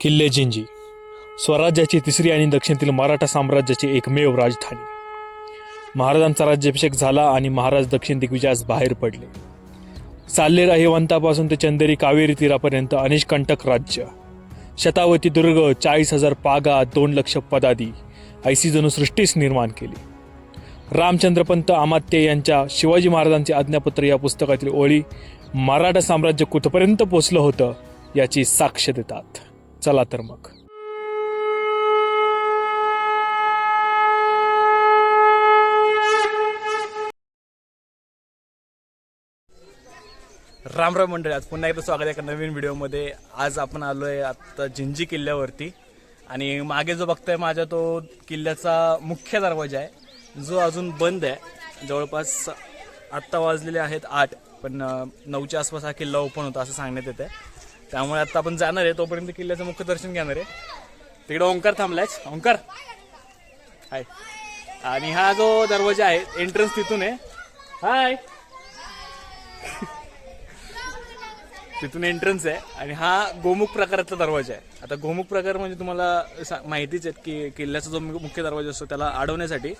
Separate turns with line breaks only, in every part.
किल्ले जिंजी स्वराज्याची तिसरी आणि दक्षिणेतील मराठा साम्राज्याची एकमेव राजधानी. महाराजांचा राज्याभिषेक झाला आणि महाराज दक्षिण दिग्विजयास बाहेर पडले. चालले राहिवंतापासून ते चंदेरी कावेरी तीरापर्यंत अनिष्कंटक राज्य. शतावती दुर्ग चाळीस हजार पागा दोन लक्ष पदादी ऐसी जणू सृष्टीस निर्माण केली. रामचंद्रपंत आमात्ये यांच्या शिवाजी महाराजांचे आज्ञापत्र या पुस्तकातील ओळी मराठा साम्राज्य कुठपर्यंत पोचलं होतं याची साक्ष देतात. चला तर मग.
राम राम मंडळी आज पुन्हा एकदा स्वागत आहे एका नवीन व्हिडिओमध्ये. आज आपण आलो आहे आत्ता जिंजी किल्ल्यावरती. आणि मागे जो बघताय माझ्या तो किल्ल्याचा मुख्य दरवाजा आहे. जो अजून बंद आहे. जवळपास आत्ता वाजलेले आहेत आठ पण नऊच्या आसपास हा किल्ला ओपन होता असं सांगण्यात येतं त्यामुळे आत्ता आपण जाणार आहे. तोपर्यंत किल्ल्याचं मुख्य दर्शन घेणार आहे. तिकडे ओंकार थांबलायच ओंकार. हाय. आणि हा जो दरवाजा आहे एंट्रन्स तिथून आहे. हाय. तिथून एंट्रन्स आहे. आणि हा गोमुख प्रकारातला दरवाजा आहे. आता गोमुख प्रकार म्हणजे तुम्हाला माहितीच आहे की किल्ल्याचा जो मुख्य दरवाजा असतो त्याला अडवण्यासाठी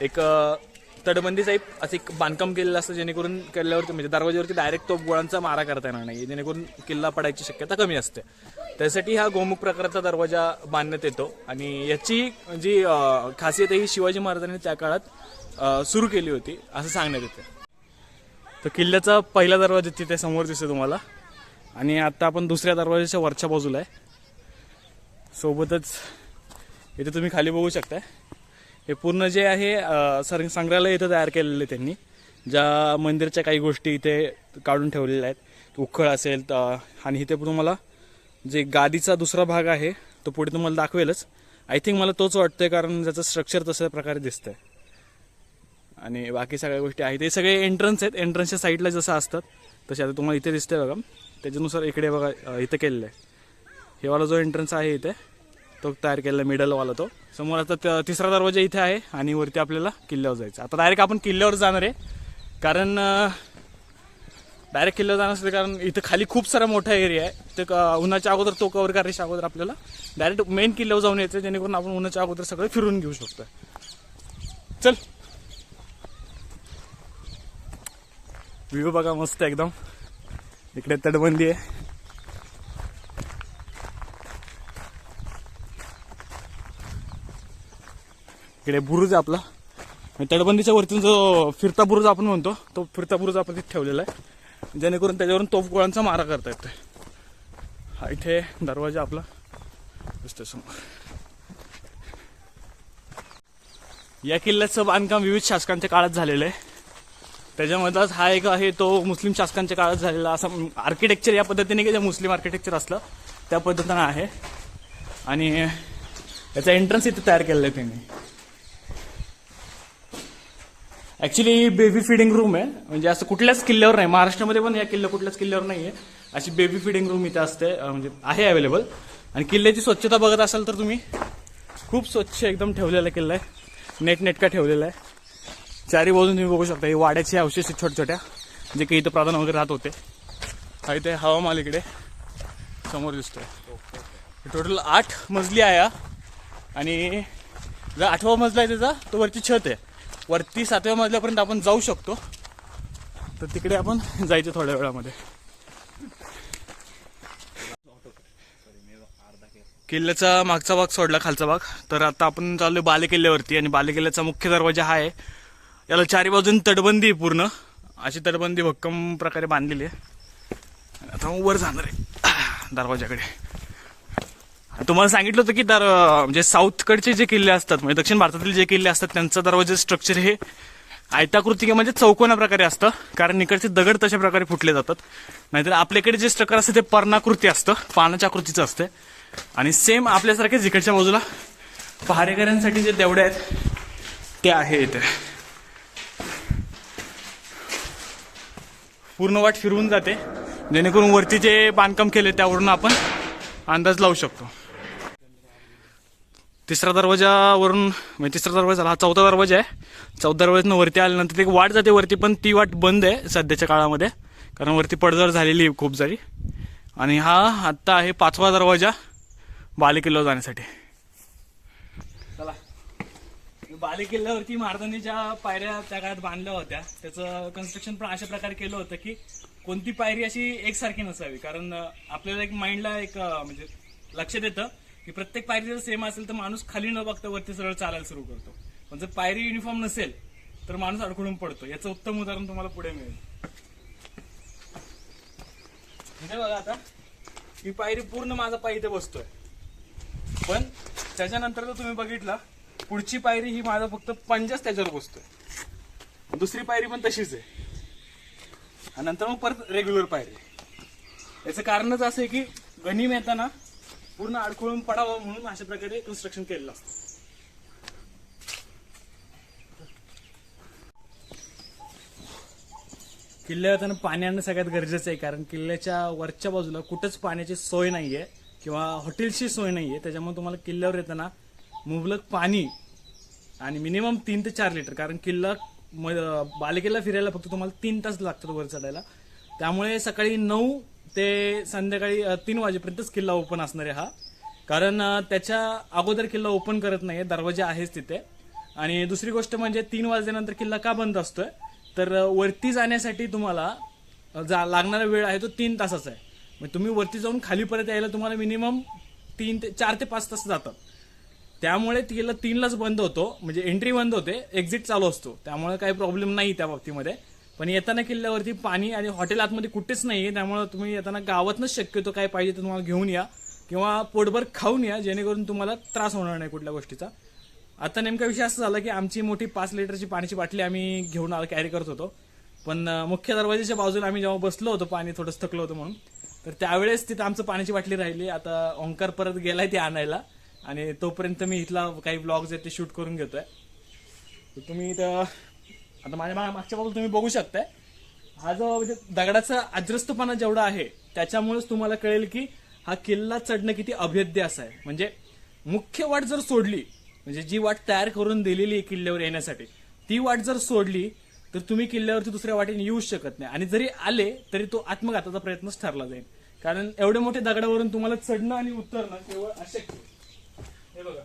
एक तटबंदी टाईप असं एक बांधकाम केलेलं असतं जेणेकरून किल्ल्यावरती म्हणजे दरवाज्यावरती डायरेक्ट तो गोळांचा मारा करता येणार नाही. जेणेकरून किल्ला पडायची शक्यता कमी असते. त्यासाठी हा गोमुख प्रकारचा दरवाजा बांधण्यात येतो. आणि याची जी खासियत ही शिवाजी महाराजांनी त्या काळात सुरू केली होती असं सांगण्यात येते. तर किल्ल्याचा पहिला दरवाजा तिथे समोर दिसतो तुम्हाला. आणि आता आपण दुसऱ्या दरवाजाच्या वरच्या बाजूला आहे. सोबतच इथे तुम्ही खाली बघू शकताय. हे पूर्ण जे आहे सर संग्रहालय इथं तयार केलेलं आहे त्यांनी. ज्या मंदिरच्या काही गोष्टी इथे काढून ठेवलेल्या आहेत. उखळ असेल तर आणि इथे तुम्हाला जे गादीचा दुसरा भाग आहे तो पुढे तुम्हाला दाखवेलच. आय थिंक मला तोच वाटतोय कारण त्याचं स्ट्रक्चर तशा प्रकारे दिसतंय. आणि बाकी सगळ्या गोष्टी आहेत. हे सगळे एंट्रन्स आहेत. एंट्रन्सच्या साईडला जसं असतात तसे आता तुम्हाला इथे दिसतंय बघा. त्याच्यानुसार इकडे बघा इथं केलेलं आहे. हे वाला जो एंट्रन्स आहे इथे तो तयार केलेला मिडलवाला तो. समोर आता त- तिसरा दरवाजा इथे आहे आणि वरती आपल्याला किल्ल्यावर जायचं. आता डायरेक्ट आपण किल्ल्यावर जाणार आहे. कारण डायरेक्ट किल्ल्यावर जाणार असते कारण इथं खाली खूप सारा मोठा एरिया आहे. ते क- उन्हाच्या अगोदर तो कवर करायच्या अगोदर आपल्याला डायरेक्ट मेन किल्ल्यावर जाऊन यायचं जेणेकरून आपण उन्हाच्या अगोदर सगळं फिरून घेऊ शकतो चल. व्ह्यू बघा मस्त एकदम. इकडे तटबंदी आहे. इकडे बुरुज आहे आपला. तटबंदीच्या वरती जो फिरता बुरुज आपण म्हणतो तो फिरता बुरुज आपण तिथे ठेवलेला आहे. जेणेकरून त्याच्यावरून तोफ गोळांचा मारा करता येतोय. हा इथे दरवाजा आपला. दिसतोय समोर. या किल्ल्याचं बांधकाम विविध शासकांच्या काळात झालेलं आहे. त्याच्यामधलाच हा एक आहे तो मुस्लिम शासकांच्या काळात झालेला असा आर्किटेक्चर या पद्धतीने की जे मुस्लिम आर्किटेक्चर असलं त्या पद्धतीनं आहे. आणि याचा एंट्रन्स इथे तयार केलेला आहे त्यांनी. ऍक्च्युली बेबी फिडिंग रूम आहे. म्हणजे असं कुठल्याच किल्ल्यावर नाही. महाराष्ट्रामध्ये पण या किल्ल्या कुठल्याच किल्ल्यावर नाही आहे अशी बेबी फिडिंग रूम इथे असते. म्हणजे आहे अवेलेबल आणि किल्ल्याची स्वच्छता बघत असाल तर तुम्ही खूप स्वच्छ एकदम ठेवलेला किल्ला आहे. नेट नेटका ठेवलेला आहे. चारी बाजून तुम्ही बघू शकता. ही वाड्याची अवशेष छोट्या छोट्या जे काही इथं प्रधान वगैरे राहत होते. हा इथे हवामाल इकडे समोर दिसतोय. टोटल आठ मजली आहे हा. आणि जो आठवा मजला आहे त्याचा तो वरची छत आहे. वरती सातव्या मजल्यापर्यंत आपण जाऊ शकतो. तर तिकडे आपण जायचं थोड्या वेळामध्ये. किल्ल्याचा मागचा भाग सोडला खालचा भाग. तर आता आपण चाललोय बाले किल्ल्यावरती आणि बाले किल्ल्याचा मुख्य दरवाजा हा आहे. याला चारी बाजून तटबंदी आहे पूर्ण. अशी तटबंदी भक्कम प्रकारे बांधलेली आहे. आता मग वर जाणार आहे. दरवाजाकडे. तुम्हाला सांगितलं होतं की दर म्हणजे साऊथकडचे जे किल्ले असतात म्हणजे दक्षिण भारतातील जे किल्ले असतात त्यांचं दरवाजे स्ट्रक्चर हे आयताकृती म्हणजे चौकोना प्रकारे असतं. कारण इकडचे दगड तशा प्रकारे फुटले जातात. नाहीतर आपल्याकडे जे स्ट्रक्चर असतं ते पर्णाकृती असतं. पानाच्या आकृतीचं असतं आणि सेम आपल्यासारखेच इकडच्या बाजूला पहारेकऱ्यांसाठी जे देवडे आहेत ते आहे इथे. पूर्ण वाट फिरवून जाते. जेणेकरून वरती जे बांधकाम केले त्यावरून आपण अंदाज लावू शकतो. तिसरा दरवाजावरून म्हणजे तिसरा दरवाजा झाला. हा चौथा दरवाजा आहे. चौथा दरवाजानं वरती आल्यानंतर एक वाट जाते. वरती पण ती वाट बंद आहे सध्याच्या काळामध्ये. कारण वरती पडझड झालेली आहे खूप सारी. आणि हा आत्ता आहे पाचवा दरवाजा बालेकिल्ला जाण्यासाठी. चला. बालेकिल्ल्यावरती महाराजांनी ज्या पायऱ्या त्या काळात बांधल्या होत्या. त्याचं कन्स्ट्रक्शन पण अशा प्रकारे केलं होतं की कोणती पायरी अशी एकसारखी नसावी. कारण आपल्याला एक माइंडला एक म्हणजे लक्षात येतं की प्रत्येक पायरी जर सेम असेल तर माणूस खाली न बघता वरती सरळ चालायला सुरू करतो. पण जर पायरी युनिफॉर्म नसेल तर माणूस अडखळून पडतो. याचं उत्तम उदाहरण तुम्हाला पुढे मिळेल. म्हणजे बघा आता. ही पायरी पूर्ण माझा पाय इथे बसतोय. पण त्याच्यानंतर जर तुम्ही बघितला पुढची पायरी ही माझा फक्त पंजाच त्याच्यावर बसतोय. दुसरी पायरी पण तशीच आहे. आणि नंतर मग परत रेग्युलर पायरी. याचं कारणच असं आहे की गणिम येताना पूर्ण अडखळून पडावं म्हणून अशा प्रकारे कन्स्ट्रक्शन केलेलं असतं. किल्ल्यावर येताना पाणी आणणं सगळ्यात गरजेचं आहे कारण किल्ल्याच्या वरच्या बाजूला कुठंच पाण्याची सोय नाहीये किंवा हॉटेलची सोय नाहीये. त्याच्यामुळे तुम्हाला किल्ल्यावर येताना मुबलक पाणी आणि मिनिमम तीन ते चार लिटर कारण किल्ला म- बालेकिल्ला फिरायला फक्त तुम्हाला तीन तास लागतात वर चढायला. त्यामुळे सकाळी नऊ ते संध्याकाळी तीन वाजेपर्यंतच किल्ला ओपन असणार आहे हा. कारण त्याच्या अगोदर किल्ला ओपन करत नाही दरवाजे आहेच तिथे. आणि दुसरी गोष्ट म्हणजे तीन वाजल्यानंतर किल्ला का बंद असतोय? तर वरती जाण्यासाठी तुम्हाला जा लागणारा वेळ आहे तो तीन तासाचा आहे. मग तुम्ही वरती जाऊन खाली परत यायला तुम्हाला मिनिमम तीन ते चार ते पाच तास जातात. त्यामुळे किल्ला तीनलाच बंद होतो. म्हणजे एंट्री बंद होते एक्झिट चालू असतो. त्यामुळे काही प्रॉब्लेम नाही त्या बाबतीमध्ये. पण येताना किल्ल्यावरती पाणी आणि हॉटेल आतमध्ये कुठेच नाहीये त्यामुळे तुम्ही येताना गावातनच शक्यतो काय पाहिजे तर तुम्हाला घेऊन या किंवा पोटभर खाऊन या जेणेकरून तुम्हाला त्रास होणार नाही कुठल्या गोष्टीचा. आता नेमका विषय असं झाला की आमची मोठी पाच लिटरची पाण्याची बाटली आम्ही घेऊन आलो कॅरी करत होतो. पण मुख्य दरवाजाच्या बाजूला आम्ही जेव्हा बसलो होतो पाणी थोडंसं थकलो होतं म्हणून तर त्यावेळेस तिथं आमचं पाण्याची बाटली राहिली. आता ओंकार परत गेलाय ते आणायला आणि तोपर्यंत मी इथला काही ब्लॉग्स आहेत ते शूट करून घेतोय. तर तुम्ही इथं आता माझ्या मागच्या बाजूला तुम्ही बघू शकताय. हा जो म्हणजे दगडाचा अज्रस्तपणा जेवढा आहे त्याच्यामुळेच तुम्हाला कळेल की हा किल्ला चढणं किती अभेद्य असं आहे. म्हणजे मुख्य वाट जर सोडली म्हणजे जी वाट तयार करून दिलेली आहे किल्ल्यावर येण्यासाठी ती वाट जर सोडली तर तुम्ही किल्ल्यावरती दुसऱ्या वाटेने येऊच शकत नाही. आणि जरी आले तरी तो आत्मघाताचा प्रयत्नच ठरला जाईल. कारण एवढे मोठे दगडावरून तुम्हाला चढणं आणि उतरणं केवळ अशक्य हे बघा.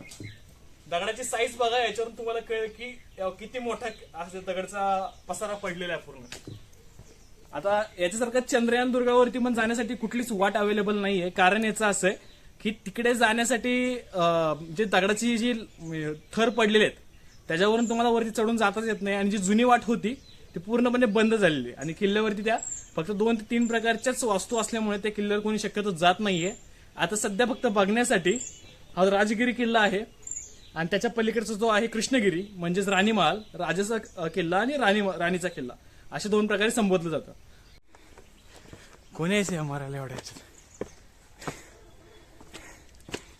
दगडाची साईज बघा याच्यावरून तुम्हाला कळेल की किती मोठा असं दगडचा पसारा पडलेला आहे पूर्ण. आता याच्यासारखं चंद्रयान दुर्गावरती पण जाण्यासाठी कुठलीच वाट अवेलेबल नाहीये. कारण याचं असं आहे की तिकडे जाण्यासाठी जे दगडाची जी थर पडलेले आहेत त्याच्यावरून तुम्हाला वरती चढून जाताच येत नाही. आणि जी जुनी वाट होती ती पूर्णपणे बंद झालेली आणि किल्ल्यावरती त्या फक्त दोन ते तीन प्रकारच्याच वास्तू असल्यामुळे त्या किल्ल्यावर कोणी शक्यतो जात नाहीये. आता सध्या फक्त बघण्यासाठी हा राजगिरी किल्ला आहे. आणि त्याच्या पलीकडचा जो आहे कृष्णगिरी म्हणजेच राणीमहाल राजाचा किल्ला आणि राणी राणीचा किल्ला. अशा दोन प्रकारे संबोधलं जातं. कोणी यायचं मारायला एवढ्या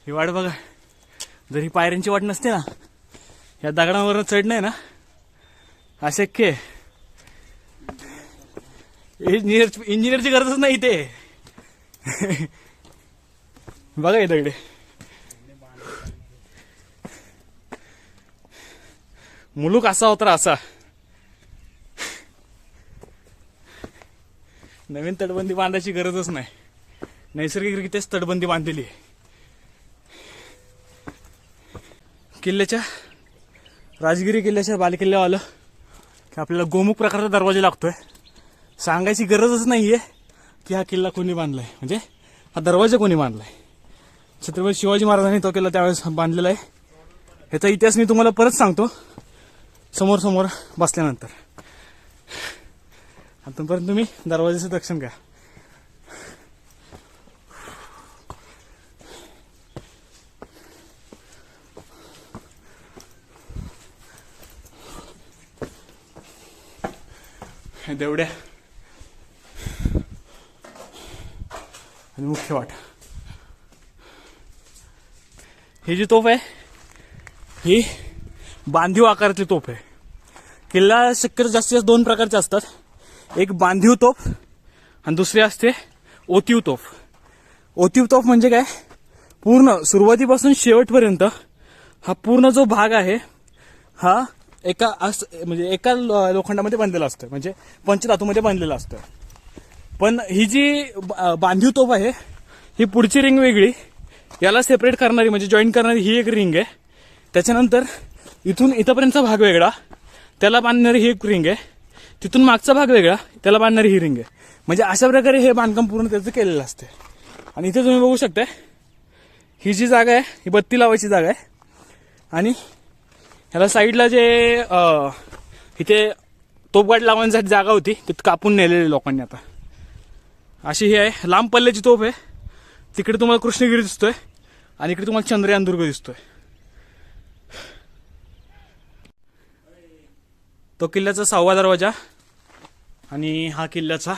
ही वाट बघा. जर ही पायऱ्यांची वाट नसते ना या दगडांवर चढणं आहे ना अशक्य आहे. इंजिनियर इंजिनियरची गरजच नाही ते बघा हे दगडे. मुलूक असा होता असा. नवीन तटबंदी बांधायची गरजच नाही. नैसर्गिकरित्याच तटबंदी बांधलेली आहे. किल्ल्याच्या राजगिरी किल्ल्याच्या बालकिल्ल्यावर आलं की आपल्याला गोमुख प्रकारचा दरवाजा लागतोय. सांगायची गरजच नाहीये की हा किल्ला कोणी बांधलाय. म्हणजे हा दरवाजा कोणी बांधलाय? छत्रपती शिवाजी महाराजांनी तो किल्ला त्यावेळेस बांधलेला आहे. ह्याचा इतिहास मी तुम्हाला परत सांगतो. समोर समोर बसल्यानंतर आतापर्यंत तुम्ही दरवाज्याचं दर्शन घ्या. देवड्या. आणि मुख्य वाट. ही जी तोफ आहे ही बांधीव आकारातली तोफ आहे. किल्ला शक्यतो जास्तीत जास्त दोन प्रकारचे असतात. एक बांधीव तोफ आणि दुसरी असते ओतीव तोफ. ओतीव तोफ म्हणजे काय? पूर्ण सुरुवातीपासून शेवटपर्यंत हा पूर्ण जो भाग आहे हा एका अस म्हणजे एका लोखंडामध्ये बांधलेला असतं म्हणजे पंचधातूमध्ये बांधलेला असतं पण ही जी बांधीव तोफ आहे ही पुढची रिंग वेगळी. याला सेपरेट करणारी म्हणजे जॉईन करणारी ही एक रिंग आहे. त्याच्यानंतर इथून इथंपर्यंतचा भाग वेगळा. त्याला बांधणारी ही एक रिंग आहे. तिथून मागचा भाग वेगळा. त्याला बांधणारी ही रिंग आहे. म्हणजे अशा प्रकारे हे बांधकाम पूर्ण त्याचं केलेलं असते आणि इथे तुम्ही बघू शकता ही जी जागा आहे ही बत्ती लावायची जागा आहे. आणि ह्याला साईडला जे इथे तोपगाड लावण्यासाठी जागा होती तिथं कापून नेलेली लोकांनी आता. अशी ही आहे लांब पल्ल्याची तोफ आहे. तिकडे तुम्हाला कृष्णगिरी दिसतोय. आणि इकडे तुम्हाला चंद्रयान दुर्ग दिसतोय. तो किल्ल्याचा सहावा दरवाजा आणि हा किल्ल्याचा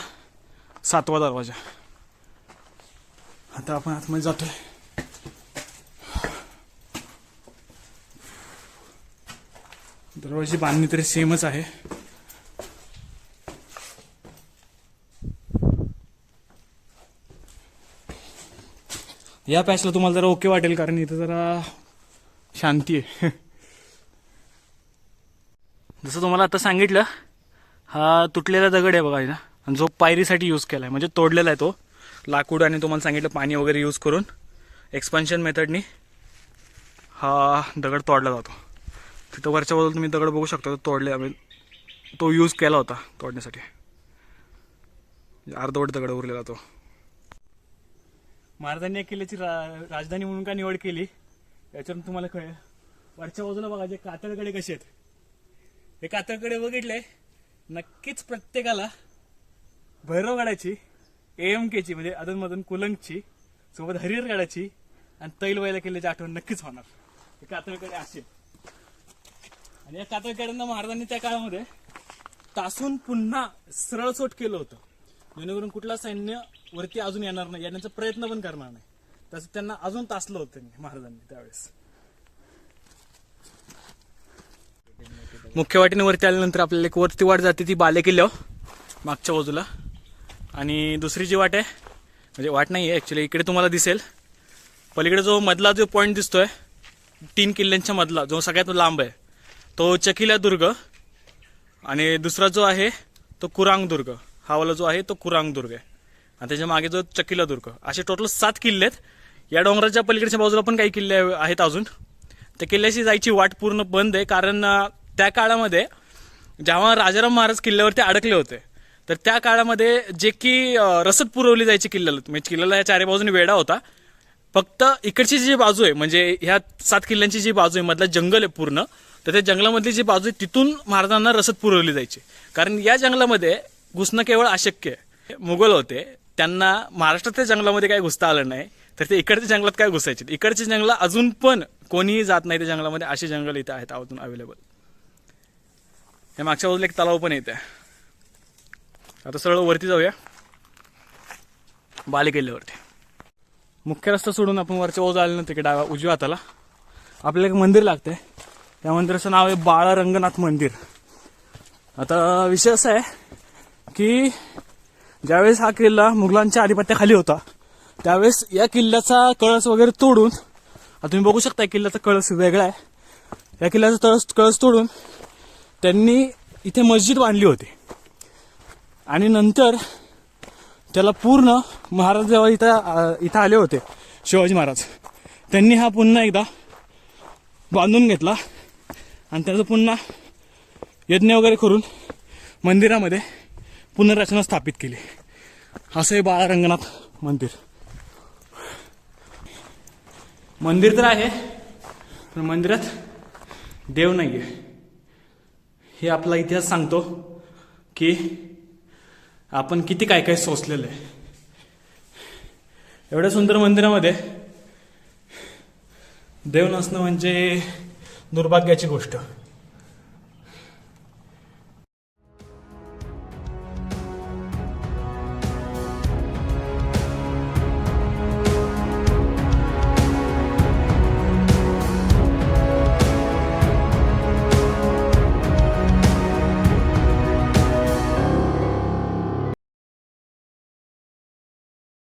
सातवा दरवाजा. आता आपण आतमध्ये जातोय. दरवाजाची बांधणी तरी सेमच आहे. या पॅचला तुम्हाला जरा ओके वाटेल कारण इथं जरा शांती आहे. जसं तुम्हाला आता सांगितलं हा तुटलेला दगड आहे बघा ना. आणि जो पायरीसाठी यूज केला आहे म्हणजे तोडलेला आहे तो. लाकूड आणि तुम्हाला सांगितलं पाणी वगैरे यूज करून एक्सपान्शन मेथडनी हा दगड तोडला जातो. तिथं वरच्या बाजूला तुम्ही दगड बघू शकता तो तोडले आम्ही तो यूज केला होता तोडण्यासाठी. अर्धवट दगड उरलेला तो. महाराजांनी या किल्ल्याची रा- राजधानी म्हणून का निवड केली याच्यावरून तुम्हाला कळेल. वरच्या बाजूला बघा जे कातळगडे कसे आहेत हे कातळकडे बघितले नक्कीच प्रत्येकाला भैरवगडाची एम केची म्हणजे अधूनमधून कुलंगची सोबत हरिहरगडाची आणि तैलवायला किल्ल्याची आठवण नक्कीच होणार. हे कातळकडे असेल. आणि या कातळकड्यांना महाराजांनी त्या काळामध्ये तासून पुन्हा सरळसोट केलं होतं. जेणेकरून कुठला सैन्य वरती अजून येणार नाही येण्याचा प्रयत्न पण करणार नाही. तसं त्यांना अजून तासलं होतं महाराजांनी त्यावेळेस. मुख्य वाटेने वरती आल्यानंतर आपल्याला एक वरती वाट जाते ती बाले किल्ल्यावर मागच्या बाजूला. आणि दुसरी जी वाट आहे म्हणजे वाट नाही आहे ॲक्च्युली इकडे तुम्हाला दिसेल. पलीकडे जो मधला जो पॉईंट दिसतोय तीन किल्ल्यांच्या मधला जो सगळ्यात लांब आहे तो चकिला दुर्ग आणि दुसरा जो आहे तो कुरांग दुर्ग. हा वाला जो आहे तो कुरांग दुर्ग आहे. आणि त्याच्यामागे जो चकिला दुर्ग. असे टोटल सात किल्ले आहेत. या डोंगराच्या पलीकडच्या बाजूला पण काही किल्ले आहेत अजून. त्या किल्ल्याशी जायची वाट पूर्ण बंद आहे कारण त्या काळामध्ये जेव्हा राजाराम महाराज किल्ल्यावरती अडकले होते तर त्या काळामध्ये जे की रसद पुरवली जायची किल्ल्याला म्हणजे किल्ल्याला ह्या चारी बाजूने वेढा होता. फक्त इकडची जी बाजू आहे म्हणजे ह्या सात किल्ल्यांची जी बाजू आहे मधला जंगल आहे पूर्ण तर त्या जंगलामधली जी बाजू आहे तिथून महाराजांना रसद पुरवली जायची. कारण या जंगलामध्ये घुसणं केवळ अशक्य आहे. मुघल होते त्यांना महाराष्ट्रातल्या जंगलामध्ये काय घुसता आलं नाही तर ते इकडच्या जंगलात काय घुसायचे? इकडचे जंगल अजून पण कोणीही जात नाही त्या जंगलामध्ये अशी जंगल इथे आहेत अजून अवेलेबल हे मागच्या बाजूला एक तलाव पण येते. आता सरळ वरती जाऊया. बाले किल्ल्यावरती. मुख्य रस्ता सोडून आपण वरच्या बाजूला आल्यानंतर तिकडे डाव्या उजव्या हाताला. आपल्याला एक मंदिर लागतंय. त्या मंदिराचं नाव आहे बाळा रंगनाथ मंदिर. आता विषय असा आहे की ज्यावेळेस हा किल्ला मुघलांच्या आधिपत्याखाली होता त्यावेळेस या किल्ल्याचा कळस वगैरे तोडून आता तुम्ही बघू शकता किल्ल्याचा कळस वेगळा आहे. या किल्ल्याचा तळस कळस तोडून त्यांनी इथे मस्जिद बांधली होती. आणि नंतर त्याला पूर्ण महाराज जेव्हा इथं इथं आले होते शिवाजी महाराज त्यांनी हा पुन्हा एकदा बांधून घेतला आणि त्याचं पुन्हा यज्ञ वगैरे करून मंदिरामध्ये पुनर्रचना स्थापित केली. असं हे बाळा रंगनाथ मंदिर. मंदिर तर आहे पण मंदिरात देव नाही आहे हे आपला इतिहास सांगतो की आपण किती काय काय सोचलेलं आहे. एवढ्या सुंदर मंदिरामध्ये देव नसणं म्हणजे दुर्भाग्याची गोष्ट.